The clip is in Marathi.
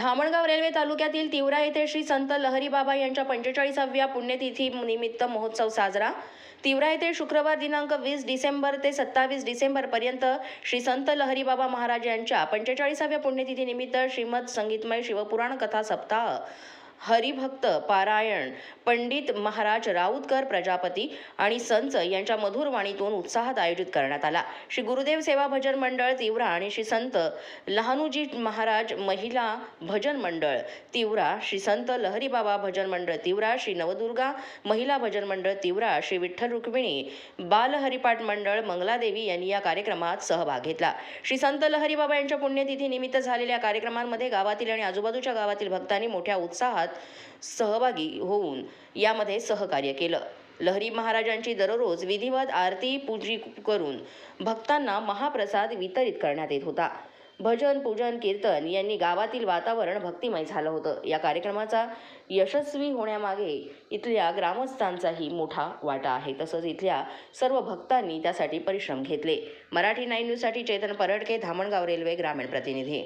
धामणगाव रेल्वे तालुक्यातील तिवरा येथे श्री संत लहरीबाबा यांच्या पंचेचाळीसाव्या पुण्यतिथी निमित्त महोत्सव साजरा. तिवरा येथे शुक्रवार दिनांक वीस डिसेंबर ते सत्तावीस डिसेंबरपर्यंत श्री संत लहरीबाबा महाराज यांच्या पंचेचाळीसाव्या पुण्यतिथीनिमित्त श्रीमद संगीतमय शिवपुराण कथा सप्ताह. हरिभक्त पारायण पंडित महाराज राऊतकर प्रजापती आणि संच यांच्या मधुर वाणीतून उत्साहात आयोजित करण्यात आला. श्री गुरुदेव सेवा भजन मंडळ तिवरा आणि श्री संत लहानूजी महाराज महिला भजन मंडळ तिवरा श्री संत लहरीबाबा भजन मंडळ तिवरा श्री नवदुर्गा महिला भजन मंडळ तिवरा श्री विठ्ठल रुक्मिणी बालहरिपाठ मंडळ मंगलादेवी यांनी या कार्यक्रमात सहभाग घेतला. श्री संत लहरीबाबा यांच्या पुण्यतिथीनिमित्त झालेल्या कार्यक्रमांमध्ये गावातील आणि आजूबाजूच्या गावातील भक्तांनी मोठ्या उत्साहात सहभागी होऊन यामध्ये सहकार्य केलं. लहरी महाराजांची दररोज विधिवत आरती पूजी करून भक्तांना महाप्रसाद वितरित करण्यात येत होता. भजन पूजन कीर्तन यांनी गावातील वातावरण भक्तिमय झालं होतं. या कार्यक्रमाचा यशस्वी होण्यामागे इथल्या ग्रामस्थांचाही मोठा वाटा आहे. तसंच इथल्या सर्व भक्तांनी त्यासाठी परिश्रम घेतले. मराठी नाईन न्यूजसाठी चेतन परडके धामणगाव रेल्वे ग्रामीण प्रतिनिधी.